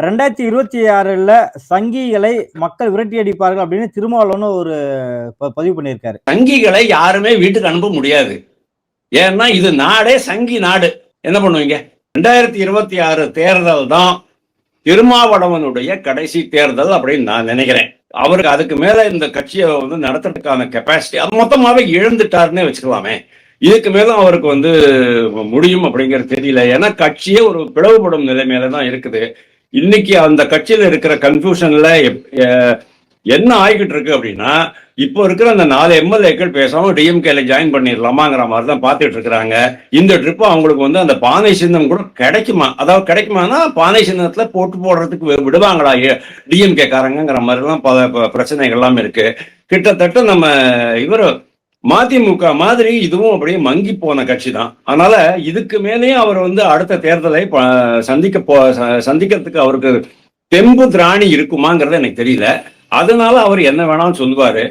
ரெண்டாயிரத்தி இருபத்தி ஆறுல சங்கிகளை மக்கள் விரட்டி அடிப்பார்கள் அப்படின்னு திருமாவளவன் ஒரு ப- பதிவு பண்ணியிருக்காரு. சங்கிகளை யாருமே வீட்டுக்கு அனுப்ப முடியாது. ஏன்னா இது நாடே சங்கி நாடு. என்ன பண்ணுவீங்க? ரெண்டாயிரத்தி இருபத்தி ஆறு தேர்தல் தான் திருமாவளவனுடைய கடைசி தேர்தல் அப்படின்னு நான் நினைக்கிறேன். அவருக்கு அதுக்கு மேல இந்த கட்சியை வந்து நடத்துறதுக்கான கெப்பாசிட்டி அது மொத்தமாவே இழந்துட்டாருன்னே வச்சுக்கலாமே. இதுக்கு மேலும் அவருக்கு வந்து முடியும் அப்படிங்கிறது தெரியல. ஏன்னா கட்சியே ஒரு பிளவுபடும் நிலைமையில தான் இருக்குது. இன்னைக்கு அந்த கட்சியில இருக்கிற கன்ஃபியூஷன்ல என்ன ஆகிக்கிட்டு இருக்கு அப்படின்னா இப்போ இருக்கிற அந்த நாலு எம்எல்ஏக்கள் பேசாம டிஎம்கேல ஜாயின் பண்ணிடலாமாங்கிற மாதிரி தான் பார்த்துட்டு இருக்கிறாங்க. இந்த ட்ரிப் அவங்களுக்கு வந்து அந்த பானை சின்னம் கூட கிடைக்குமா? அதாவது கிடைக்குமானா பானை சின்னத்துல போட்டு போடுறதுக்கு விடுவாங்களா? டிஎம்கே காரங்கிற மாதிரிலாம் பல ப- பிரச்சனைகள் எல்லாம் இருக்கு. கிட்டத்தட்ட நம்ம இவர் மதிமுக மாதிரி இதுவும் அப்படியே மங்கி போன கட்சி தான் அதனால இதுக்கு மேலேயும் அவர் வந்து அடுத்த தேர்தலை சந்திக்க போ சந்திக்கிறதுக்கு அவருக்கு தெம்பு திராணி இருக்குமாங்கிறது எனக்கு தெரியல. அதனால அவர் என்ன வேணாலும் சொல்லுவாரு.